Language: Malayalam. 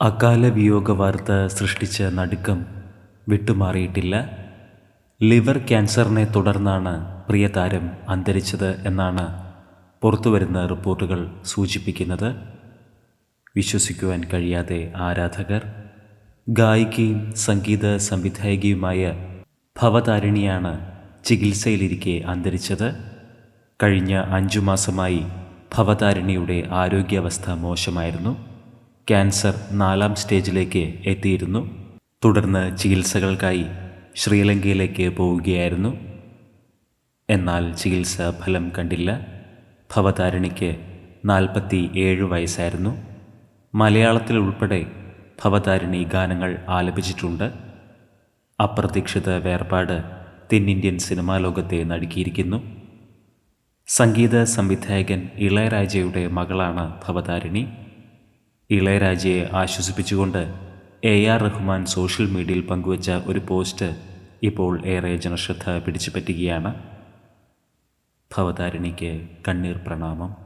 അകാല വിയോഗ വാർത്ത സൃഷ്ടിച്ച നടുക്കം വിട്ടുമാറിയിട്ടില്ല. ലിവർ ക്യാൻസറിനെ തുടർന്നാണ് പ്രിയ താരം അന്തരിച്ചത് എന്നാണ് പുറത്തുവരുന്ന റിപ്പോർട്ടുകൾ സൂചിപ്പിക്കുന്നത്. വിശ്വസിക്കുവാൻ കഴിയാതെ ആരാധകർ ഗായികയും സംഗീത സംവിധായകയുമായ ഭവതാരിണിയാണ് ചികിത്സയിലിരിക്കെ അന്തരിച്ചത്. കഴിഞ്ഞ അഞ്ചു മാസമായി ഭവതാരിണിയുടെ ആരോഗ്യാവസ്ഥ മോശമായിരുന്നു. ക്യാൻസർ നാലാം സ്റ്റേജിലേക്ക് എത്തിയിരുന്നു. തുടർന്ന് ചികിത്സകൾക്കായി ശ്രീലങ്കയിലേക്ക് പോവുകയായിരുന്നു. എന്നാൽ ചികിത്സ ഫലം കണ്ടില്ല. ഭവതാരിണിക്ക് നാൽപ്പത്തി ഏഴ് വയസ്സായിരുന്നു. മലയാളത്തിൽ ഉൾപ്പെടെ ഭവതാരിണി ഗാനങ്ങൾ ആലപിച്ചിട്ടുണ്ട്. അപ്രതീക്ഷിത വേർപാട് തെന്നിന്ത്യൻ സിനിമാ ലോകത്തെ നടുക്കിയിരിക്കുന്നു. സംഗീത സംവിധായകൻ ഇളയരാജയുടെ മകളാണ് ഭവതാരിണി. ഇളയരാജയെ ആശ്വസിപ്പിച്ചുകൊണ്ട് എ ആർ റഹ്മാൻ സോഷ്യൽ മീഡിയയിൽ പങ്കുവച്ച ഒരു പോസ്റ്റ് ഇപ്പോൾ ഏറെ ജനശ്രദ്ധ പിടിച്ചുപറ്റുകയാണ്. ഭവതാരിണിക്ക് കണ്ണീർ പ്രണാമം.